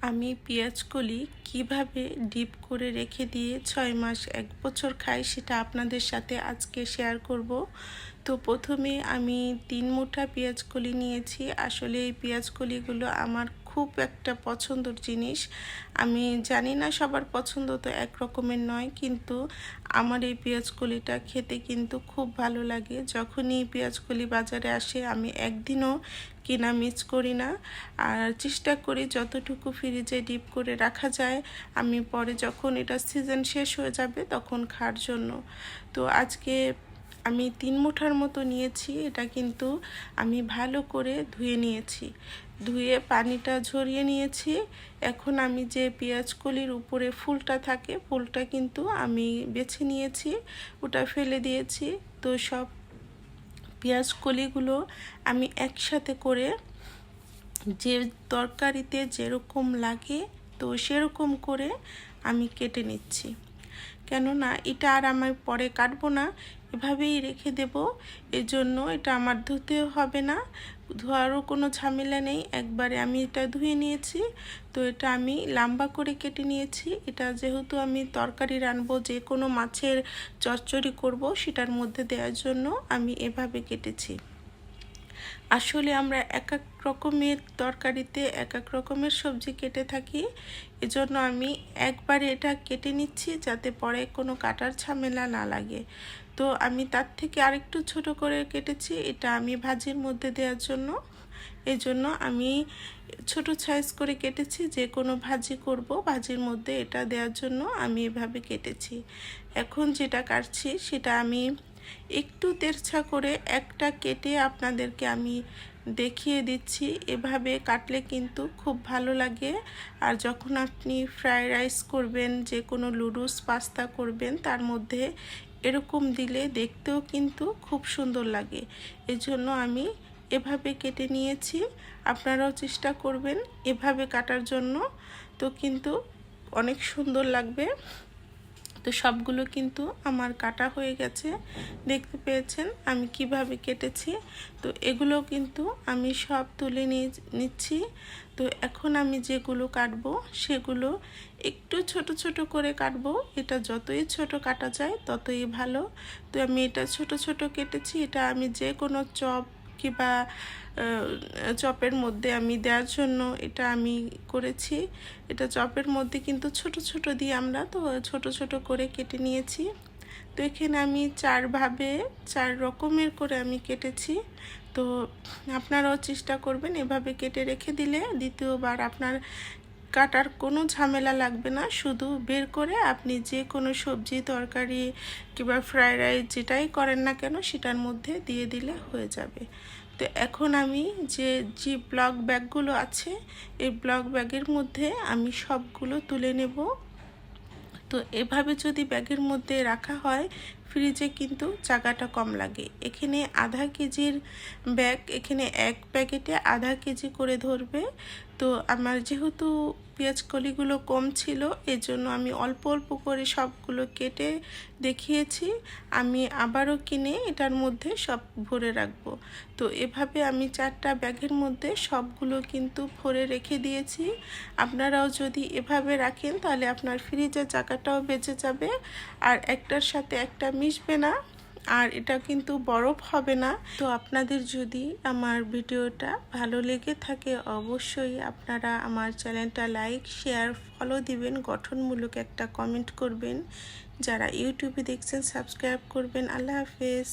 আমি পেঁয়াজকলি কীভাবে ডিপ করে রেখে দিয়ে ছয় মাস, এক বছর খাই সেটা আপনাদের সাথে আজকে শেয়ার করব। তো প্রথমে আমি তিন মুঠা পেঁয়াজকলি নিয়েছি। আসলে এই পেঁয়াজকলিগুলো আমার খুব একটা পছন্দর জিনিস। আমি জানি না সবার পছন্দ তো এক রকমের নয়, কিন্তু আমার এই পেঁয়াজকলিটা খেতে কিন্তু খুব ভালো লাগে। যখনই পেঁয়াজকলি বাজারে আসে, আমি একদিনও কিনা মিস করি না। আর চেষ্টা করি যতটুকু ফ্রিজে ডিপ করে রাখা যায়, আমি পরে যখন এটা সিজন শেষ হয়ে যাবে তখন খাওয়ার জন্য। তো আজকে আমি তিন মুঠার মতো নিয়েছি, এটা কিন্তু আমি ভালো করে ধুয়ে নিয়েছি। ধুয়ে পানিটা ঝরিয়ে নিয়েছি। এখন আমি যে পেঁয়াজ কলির উপরে ফুলটা থাকে, ফুলটা কিন্তু আমি বেছে নিয়েছি, ওটা ফেলে দিয়েছি। তো সব পেঁয়াজ কলিগুলো আমি একসাথে করে যে তরকারিতে যেরকম লাগে, তো সেরকম করে আমি কেটে নিচ্ছি। কেননা এটা আর আমি পরে কাটবো না এভাবেই রেখে দেব। এজন্য এটা আমার ধুতে হবে না। ধোয়ারও কোনো ঝামেলা নেই। একবারে আমি এটা ধুয়ে নিয়েছি। তো এটা আমি লাম্বা করে কেটে নিয়েছি। এটা যেহেতু আমি তরকারি রানবো যে কোনো মাছের চচ্চড়ি করব, সেটার মধ্যে দেওয়ার জন্য আমি এভাবে কেটেছি। আসলে আমরা এক এক রকমের তরকারিতে, এক এক রকমের সবজি কেটে থাকি। এজন্য আমি একবারে এটা কেটে নিচ্ছি যাতে পরে কোনো কাটার ঝামেলা না লাগে। তো আমি তার থেকে আরেকটু ছোট করে কেটেছি, এটা আমি ভাজির মধ্যে দেওয়ার জন্য। এই জন্য আমি ছোট সাইজ করে কেটেছি, যে কোনো ভাজি করব, ভাজির মধ্যে এটা দেওয়ার জন্য আমি এভাবে কেটেছি। এখন যেটা কাটছি, সেটা আমি একটু তেরছা করে একটা কেটে আপনাদেরকে আমি দেখিয়ে দিচ্ছি। এভাবে কাটলে কিন্তু খুব ভালো লাগে। আর যখন আপনি ফ্রায়েড রাইস করবেন, যে কোনো লুডুস, পাস্তা করবেন, তার মধ্যে এরকম দিলে দেখতেও কিন্তু খুব সুন্দর লাগে। এজন্য আমি এভাবে কেটে নিয়েছি। আপনারাও চেষ্টা করবেন এভাবে কাটার জন্য। তো কিন্তু অনেক সুন্দর লাগবে। তো সবগুলো কিন্তু আমার কাটা হয়ে গেছে। দেখতে পেয়েছেন আমি কীভাবে কেটেছি। তো এগুলো কিন্তু আমি সব তুলে নিচ্ছি। তো এখন আমি যেগুলো কাটবো সেগুলো একটু ছোট ছোট করে কাটবো। এটা যতই ছোট কাটা যায় ততই ভালো। তো আমি এটা ছোট ছোট কেটেছি। এটা আমি যে কোনো চপ কিংবা চপের মধ্যে আমি দেওয়ার জন্য এটা আমি করেছি। এটা চপের মধ্যে কিন্তু ছোট ছোট দিয়ে আমরা তো ছোট ছোট করে কেটে নিয়েছি। তো এখানে আমি চারভাবে চার রকমের করে আমি কেটেছি। তো আপনারাও চেষ্টা করবেন এভাবে কেটে রেখে দিলে। দ্বিতীয়বার আপনার কাটার কোনো ঝামেলা লাগবে না। শুধু বের করে আপনি যে কোনো সবজি, তরকারি কিংবা ফ্রায়েড রাইস যেটাই করেন না কেন, সেটার মধ্যে দিয়ে দিলে হয়ে যাবে। তো এখন আমি যে যে ব্লক ব্যাগগুলো আছে, এই ব্লক ব্যাগের মধ্যে আমি সবগুলো তুলে নেব। তো এভাবে যদি ব্যাগের মধ্যে রাখা হয় ফ্রিজে কিন্তু জায়গাটা কম লাগে। এখানে আধা কেজির ব্যাগ এখানে এক প্যাকেটে আধা কেজি করে ধরবে। তো আমার যেহেতু পেঁয়াজ কলিগুলো কম ছিল, এজন্য আমি অল্প অল্প করে সবগুলো কেটে দেখিয়েছি। আমি আবারও কিনে এটার মধ্যে সব ভরে রাখব। তো এভাবে আমি চারটা ব্যাগের মধ্যে সবগুলো কিন্তু ভরে রেখে দিয়েছি। আপনারাও যদি এভাবে রাখেন, তাহলে আপনার ফ্রিজের জায়গাটাও বেঁচে যাবে। আর একটার সাথে একটা মিশবে না। আর এটা কিন্তু বরফ হবে না। তো আপনাদের যদি আমার ভিডিওটা ভালো লেগে থাকে, অবশ্যই আপনারা আমার চ্যানেলটা লাইক, শেয়ার ফলো দিবেন, গঠনমূলক একটা কমেন্ট করবেন। যারা ইউটিউবে দেখছেন সাবস্ক্রাইব করবেন। আল্লাহ হাফেজ।